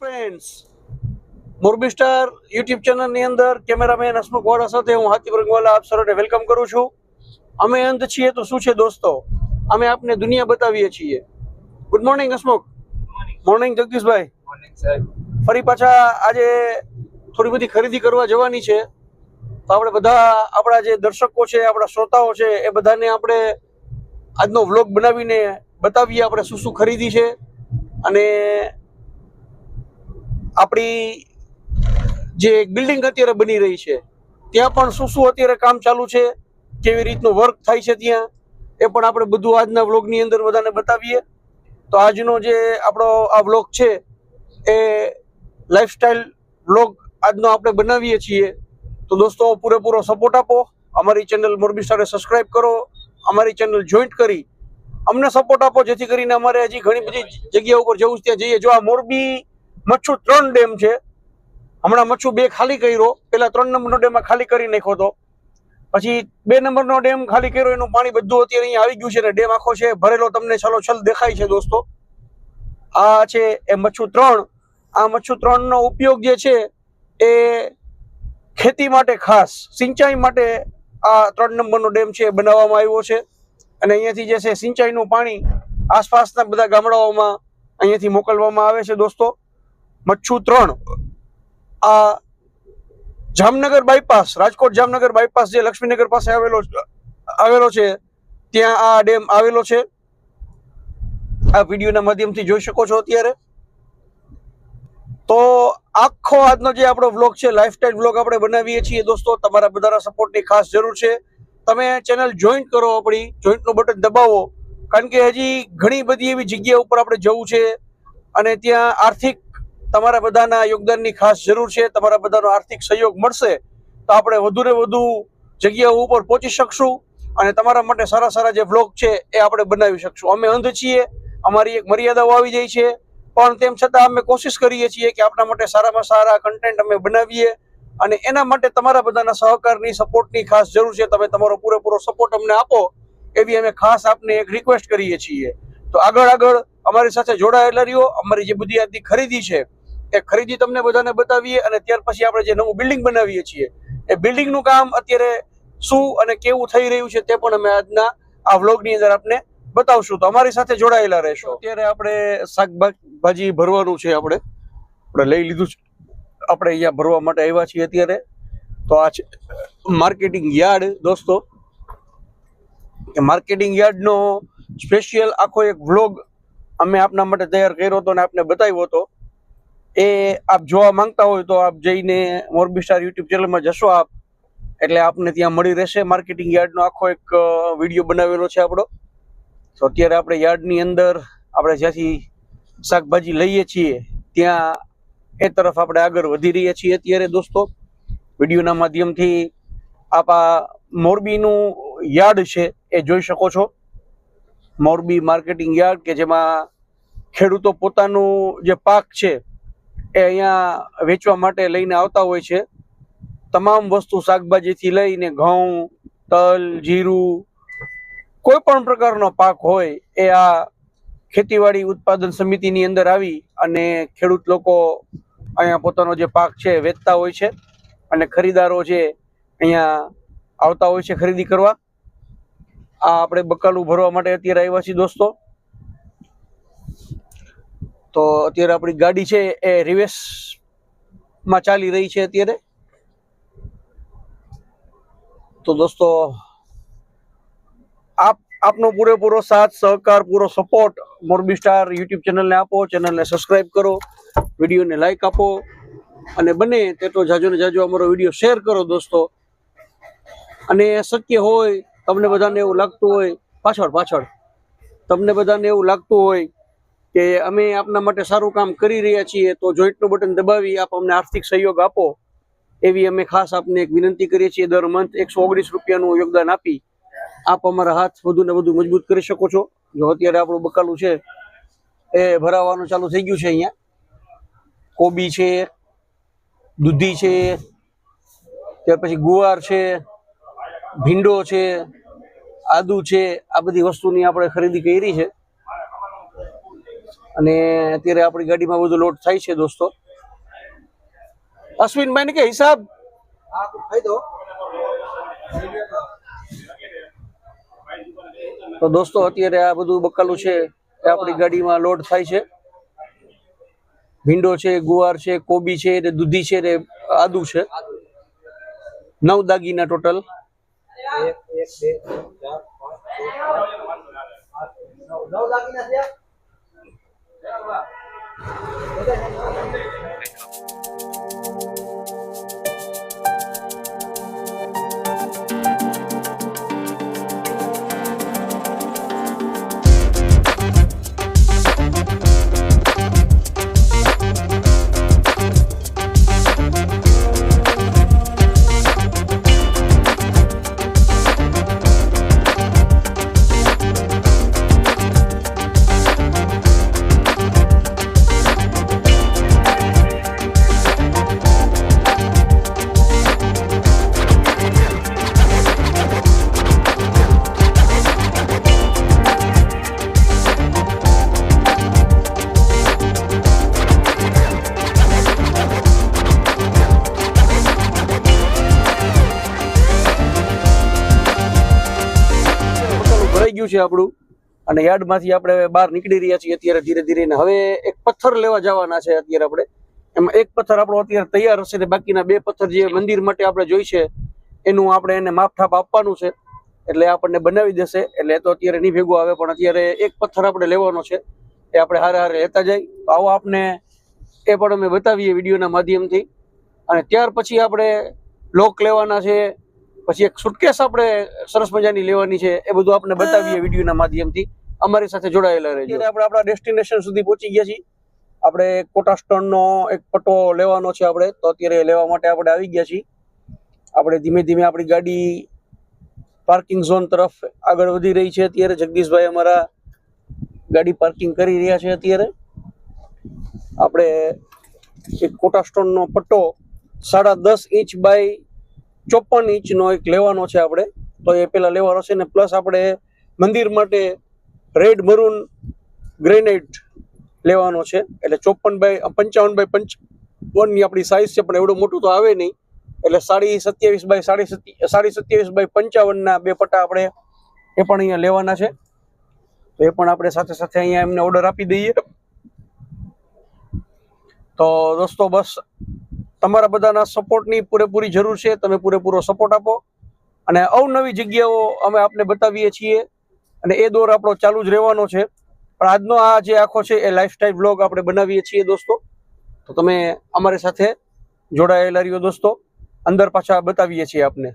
Friends Morbi star YouTube ચેનલની અંદર cameraman Hasmukh વાળા સાથે હું હાથી રંગવાલા આપ સર્વને વેલકમ કરું છું. અમે અંત છીએ તો શું છે દોસ્તો? અમે આપને દુનિયા બતાવીએ છીએ. Good morning Hasmukh. મોર્નિંગ જગદીશભાઈ. સાહેબ. ફરી પાછા આજે થોડી બધી ખરીદી કરવા જવાની છે. તો આપણે બધા આપણા જે દર્શકો છે આપણા શ્રોતાઓ છે એ બધાને આપણે આજનો વ્લોગ બનાવીને બતાવીએ આપણે શું શું ખરીદી છે. અને આપણી જે બિલ્ડિંગ અત્યારે બની રહી છે, ત્યાં પણ શું શું અત્યારે કામ ચાલુ છે, કેવી રીતનું વર્ક થાય છે ત્યાં, એ પણ આપણે બધું આજના વ્લોગની અંદર બધાને બતાવીએ. તો આજનો જે આપણો આ વ્લોગ છે, એ લાઈફસ્ટાઈલ વ્લોગ આજનો આપણે બનાવીએ છીએ. તો દોસ્તો, પૂરેપૂરો સપોર્ટ આપો. અમારી ચેનલ મોરબી સ્ટારે સબસ્ક્રાઈબ કરો. અમારી ચેનલ જોઈન્ટ કરી. અમને સપોર્ટ આપો, જેથી કરીને અમારે હજી ઘણી બધી જગ્યા ઉપર જવું ત્યાં જઈએ. જો આ મોરબી મચ્છુ ત્રણ ડેમ છે. હમણાં મચ્છુ બે ખાલી કર્યો. પેલા ત્રણ નંબરનો ડેમ ખાલી કરી નાખ્યો હતો પછી બે નંબરનો ડેમ ખાલી કર્યો, એનું પાણી બધું અત્યારે અહીંયા આવી ગયું છે ને ડેમ આખો છે. ભરેલો તમને છલો છલ દેખાય છે દોસ્તો. આ છે એ મચ્છુ ત્રણ. આ મચ્છુ ત્રણનો ઉપયોગ જે છે એ ખેતી માટે ખાસ. સિંચાઈ માટે આ ત્રણ નંબરનો ડેમ છે બનાવવામાં આવ્યો છે. અને અહીંયાથી જે છે સિંચાઈનું પાણી આસપાસના બધા ગામડાઓમાં અહીંયાથી મોકલવામાં આવે છે દોસ્તો. મચ્છુ ત્રણ. આ જામનગર બાયપાસ રાજકોટ જામનગર બાયપાસ જે લક્ષ્મીનગર પાસે આવેલો આવેલો છે, ત્યાં આ ડેમ આવેલો છે. આ વિડીયોના માધ્યમથી જોઈ શકો છો અત્યારે. તો આખો આજનો જે આપણો વ્લોગ છે લાઈફસ્ટાઈલ વ્લોગ આપણે બનાવીએ છીએ દોસ્તો, તમારા બધાના સપોર્ટની ખાસ જરૂર છે. તમે ચેનલ જોઈન્ટ કરો આપણી જોઈન્ટનું બટન દબાવો. કારણ કે હજી ઘણી બધી એવી જગ્યા ઉપર આપણે જવું છે અને ત્યાં આર્થિક તમારા બધાના યોગદાનની ખાસ જરૂર છે, તમારા બધાનો આર્થિક સહયોગ મળશે, તો આપણે વધુને વધુ જગ્યાઓ ઉપર પહોંચી શકશું અને તમારા માટે સારા સારા જે વ્લોગ છે એ આપણે બનાવી શકશું. અમે અંધ છીએ, અમારી એક મર્યાદાઓ આવી જાય છે, પણ તેમ છતાં અમે કોશિશ કરીએ છીએ કે આપણા માટે સારામાં સારા કન્ટેન્ટ અમે બનાવીએ અને એના માટે તમારા બધાના સહકારની સપોર્ટની ખાસ જરૂર છે. તમે તમારો પૂરેપૂરો સપોર્ટ અમને આપો, એવી અમે ખાસ આપને એક રિક્વેસ્ટ કરીએ છીએ. તો આગળ આગળ અમારી સાથે જોડાયેલા રહ્યો. અમારી જે બધી આજની ખરીદી છે એ ખરીદી તમને બધાને બતાવીએ અને ત્યાર પછી આપણે જે નવું બિલ્ડિંગ બનાવીએ છીએ, એ બિલ્ડિંગનું કામ અત્યારે શું અને કેવું થઈ રહ્યું છે તે પણ અમે આજના આ વ્લોગની અંદર આપને બતાવશું. તો અમારી સાથે જોડાયેલા રહેશો. અત્યારે આપણે શાકભાજી ભરવાનું છે આપણે. આપણે લઈ લીધું છે. આપણે અહીંયા ભરવા માટે આવ્યા છીએ અત્યારે. તો આ છે માર્કેટિંગ યાર્ડ, દોસ્તો. કે માર્કેટિંગ યાર્ડનો સ્પેશિયલ આખો એક વ્લોગ અમે આપના માટે તૈયાર કર્યો હતો અને આપને બતાવ્યો હતો. એ આપ જોવા માંગતા હોય તો આપ જઈને મોરબી સ્ટાર યુટ્યુબ ચેનલમાં જશો આપ. એટલે આપને ત્યાં મળી રહેશે માર્કેટિંગ યાર્ડનો આખો એક વીડિયો બનાવેલો છે આપણો. તો અત્યારે આપણે યાર્ડની અંદર આપણે જ્યાંથી શાકભાજી લઈએ છીએ, ત્યાં એ તરફ આપણે આગળ વધી રહ્યા છીએ અત્યારે દોસ્તો. વિડીયોના માધ્યમથી આપ આ મોરબીનું યાર્ડ છે એ જોઈ શકો છો. મોરબી માર્કેટિંગ યાર્ડ કે જેમાં ખેડૂતો પોતાનું જે પાક છે એ અહીંયા વેચવા માટે લઈને આવતા હોય છે. તમામ વસ્તુ શાકભાજીથી લઈને ઘઉં, તલ, જીરું, કોઈ પણ પ્રકારનો પાક હોય એ આ ખેતીવાડી ઉત્પાદન સમિતિની અંદર આવી અને ખેડૂત લોકો અહીંયા પોતાનો જે પાક છે વેચતા હોય છે અને ખરીદારો છે અહીંયા આવતા હોય છે ખરીદી કરવા. આ આપણે બકાલું ભરવા માટે અત્યારે આવ્યા છીએ દોસ્તો. તો અત્યારે આપણી ગાડી છે એ રિવેસમાં ચાલી રહી છે અત્યારે. તો દોસ્તો, આપ, આપનો પૂરેપૂરો સાથ, સહકાર, પૂરો સપોર્ટ મોરબી સ્ટાર યુટ્યુબ ચેનલને આપો, ચેનલને સબસ્ક્રાઈબ કરો, વિડીયોને લાઇક આપો, અને બને તેટલો જાજો ને જાજો અમારો વીડિયો શેર કરો દોસ્તો. અને શક્ય હોય, તમને બધાને એવું લાગતું હોય, પાછળ પાછળ, તમને બધાને એવું લાગતું હોય કે અમે આપના માટે સારું કામ કરી રહ્યા છીએ, તો જોઈન્ટનું બટન દબાવી આપ અમને આર્થિક સહયોગ આપો. એવી અમે ખાસ આપને એક વિનંતી કરીએ છીએ, દર મંથ એકસો ઓગણીસ રૂપિયાનું યોગદાન આપી આપ અમારા હાથ વધુ ને વધુ મજબૂત કરી શકો છો. જો અત્યારે આપણું બકાલું છે, એ ભરાવાનું ચાલુ થઈ ગયું છે અહીંયા. કોબી છે, દૂધી છે, ત્યાર પછી ગુવાર છે, ભીંડો છે, આદુ છે, આ બધી વસ્તુની આપણે ખરીદી કરી છે. અને અત્યારે આપણી ગાડીમાં બધું લોડ થાય છે દોસ્તો. અશ્વિનભાઈ ને કે હિસાબ? તો દોસ્તો અત્યારે આ બધું બકાલું છે. એ આપણી ગાડીમાં લોડ થાય છે. ભીંડો છે ગુવાર છે કોબી છે ને દૂધી છે ને આદુ છે. નવ દાગીના ટોટલ બકાલું ભરાઈ Yeah, well. છે આપણું. અને યાર્ડમાંથી આપણે બહાર નીકળી રહ્યા છીએ અત્યારે ધીરે ધીરે હવે એક પથ્થર લેવા જવાના છે અત્યારે આપણે. એમાં એક પથ્થર આપણો અત્યારે તૈયાર હશે ને બાકીના બે પથ્થર જે મંદિર માટે આપણે જોઈશે એનું આપણે એને માપઠાપ આપવાનું છે. એટલે આપણને બનાવી દેશે. એટલે તો અત્યારે નહીં ભેગું આવે, પણ અત્યારે એક પથ્થર આપણે લેવાનો છે. એ આપણે હારે હારે લેતા જાય. તો આવો આપને એ પણ અમે બતાવીએ વિડીયોના માધ્યમથી. અને ત્યાર પછી આપણે લોક લેવાના છે પછી એક સુટકેસ આપણે સરસ મજાની લેવાની છે એ બધું આપણે બતાવીએ વિડીયોના માધ્યમથી. અમારી સાથે જોડાયેલા રહેજો. આપણે આપણા ડેસ્ટિનેશન સુધી પહોંચી ગયા છીએ. આપણે કોટા સ્ટોનનો એક પટ્ટો લેવાનો છે આપણે તો અત્યારે લેવા માટે આપણે આવી ગયા છીએ. આપણે ધીમે ધીમે આપણી ગાડી પાર્કિંગ ઝોન તરફ આગળ વધી રહી છે અત્યારે. જગદીશભાઈ અમારા ગાડી પાર્કિંગ કરી રહ્યા છે અત્યારે. આપણે એક કોટા સ્ટોનનો પટ્ટો સાડા દસ ઇંચ બાય ચોપન ઇંચનો એક લેવાનો છે આપણે. તો એ પહેલાં લેવાનો છે ને પ્લસ આપણે મંદિર માટે રેડ મરૂન ગ્રેનાઇટ લેવાનો છે. એટલે ચોપન બાય પંચાવન બાય પંચાવનની આપણી સાઇઝ છે, પણ એવડું મોટું તો આવે નહીં. એટલે સાડી સત્યાવીસ બાય સાડી સત્ય, સાડી સત્યાવીસ બાય પંચાવનના બે પટ્ટા આપણે એ પણ અહીંયા લેવાના છે. તો એ પણ આપણે સાથે સાથે અહીંયા એમને ઓર્ડર આપી દઈએ. તો દોસ્તો બસ તમારા બધાના સપોર્ટની પૂરેપૂરી જરૂર છે, તમે પૂરેપૂરો સપોર્ટ આપો. અને અવનવી જગ્યાઓ અમે આપને બતાવીએ છીએ અને એ દોર આપણો ચાલુ જ રહેવાનો છે. પણ આજનો આ જે આખો છે એ લાઈફસ્ટાઈલ બ્લોગ આપણે બનાવીએ છીએ દોસ્તો. તો તમે અમારી સાથે જોડાયેલા રહ્યો દોસ્તો. અંદર પાછા બતાવીએ છીએ આપને.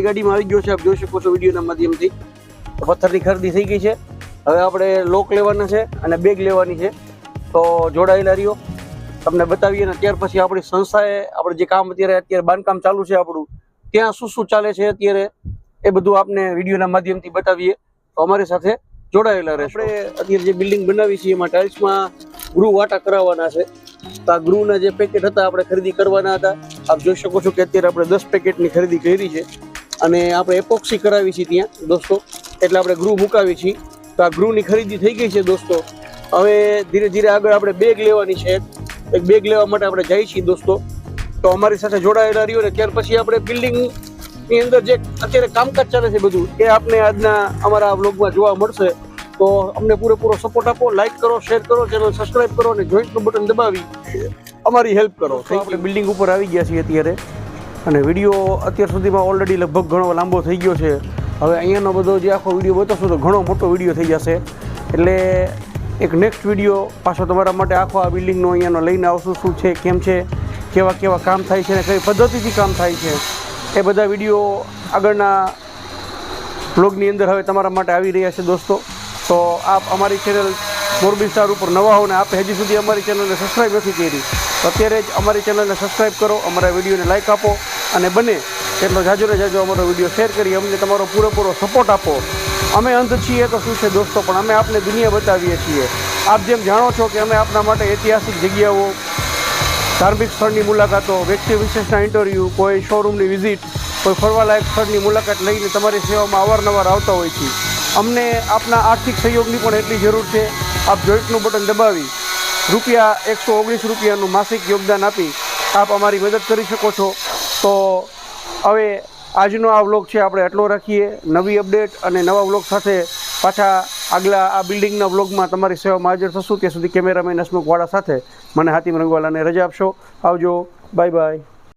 આપણી ગાડીમાં આવી ગયો છે. આપ જોઈ શકો છો વિડીયોના માધ્યમથી. પથ્થરની ખરીદી થઈ ગઈ છે. હવે આપણે લોક લેવાના છે અને બેગ લેવાની છે. તો જોડાયેલા રહ્યો. તમને બતાવીએ અને ત્યાર પછી આપણી સંસ્થાએ આપણે જે કામ અત્યારે અત્યારે બાંધકામ ચાલુ છે આપણું, ત્યાં શું શું ચાલે છે અત્યારે એ બધું આપને વિડીયોના માધ્યમથી બતાવીએ. તો અમારી સાથે જોડાયેલા રહેશે. આપણે અત્યારે જે બિલ્ડિંગ બનાવી છે, એમાં ટાઇલ્સમાં ગૃહ વાટા કરાવવાના છે. તો આ ગૃહના જે પેકેટ હતા, આપણે ખરીદી કરવાના હતા. આપ જોઈ શકો છો કે અત્યારે આપણે દસ પેકેટની ખરીદી કરી છે. અને આપણે એપોક્સી કરાવી છીએ ત્યાં દોસ્તો. એટલે આપણે ગૃહ મુકાવી છીએ. તો આ ગૃહની ખરીદી થઈ ગઈ છે દોસ્તો. હવે ધીરે ધીરે આગળ આપણે બેગ લેવાની છે. એક બેગ લેવા માટે આપણે જઈએ છીએ દોસ્તો. તો અમારી સાથે જોડાયેલા રહ્યો ને ત્યાર પછી આપણે બિલ્ડિંગની અંદર જે અત્યારે કામકાજ ચાલે છે બધું એ આપને આજના અમારા વ્લોગમાં જોવા મળશે. તો અમને પૂરેપૂરો સપોર્ટ આપો લાઈક કરો શેર કરો ચેનલ સબસ્ક્રાઇબ કરો અને જોઈન્ટનું બટન દબાવી. અમારી હેલ્પ કરો. તો આપણે બિલ્ડિંગ ઉપર આવી ગયા છીએ અત્યારે. અને વીડિયો અત્યાર સુધીમાં ઓલરેડી લગભગ ઘણો લાંબો થઈ ગયો છે. હવે અહીંયાનો બધો જે આખો વીડિયો બતાવશો તો ઘણો મોટો વીડિયો થઈ જશે. એટલે એક નેક્સ્ટ વીડિયો પાછો તમારા માટે આખો આ બિલ્ડિંગનો અહીંયાનો લઈને આવશું. શું છે, કેમ છે, કેવા કેવા કામ થાય છે અને કઈ પદ્ધતિથી કામ થાય છે, એ બધા વીડિયો આગળના બ્લોગની અંદર હવે તમારા માટે આવી રહ્યા છે દોસ્તો. તો આપ અમારી ચેનલ મોરબી સ્ટાર ઉપર નવા હો આપે હજી સુધી અમારી ચેનલને સબસ્ક્રાઈબ નથી કરી અત્યારે જ અમારી ચેનલને સબસ્ક્રાઈબ કરો, અમારા વિડીયોને લાઈક આપો અને બને એટલો જાજો ને જાજો અમારો વીડિયો શેર કરી અમને તમારો પૂરેપૂરો સપોર્ટ આપો. અમે અંધ છીએ તો શું છે દોસ્તો? પણ અમે આપને દુનિયા બતાવીએ છીએ. આપ જેમ જાણો છો કે અમે આપના માટે ઐતિહાસિક જગ્યાઓ, ધાર્મિક સ્થળની મુલાકાતો, વ્યક્તિ વિશેષના ઇન્ટરવ્યૂ કોઈ શોરૂમની વિઝિટ કોઈ ફરવાલાયક સ્થળની મુલાકાત લઈને તમારી સેવામાં અવારનવાર આવતા હોય છે અમને આપના આર્થિક સહયોગની પણ એટલી જરૂર છે. આપ જોઈન્ટનું બટન દબાવી, રૂપિયા એકસો ઓગણીસ રૂપિયાનું માસિક યોગદાન આપી આપ અમારી મદદ કરી શકો છો. તો હવે આજનો આ વ્લોગ છે આપણે એટલો રાખીએ. નવી અપડેટ અને નવા વ્લોગ સાથે પાછા આગલા આ બિલ્ડિંગના વ્લોગમાં તમારી સેવામાં હાજર થશું. ત્યાં સુધી કેમેરામેન હસમુખવાળા સાથે. મને હાતિમ રંગવાલાને રજા આપશો. આવજો. Bye bye.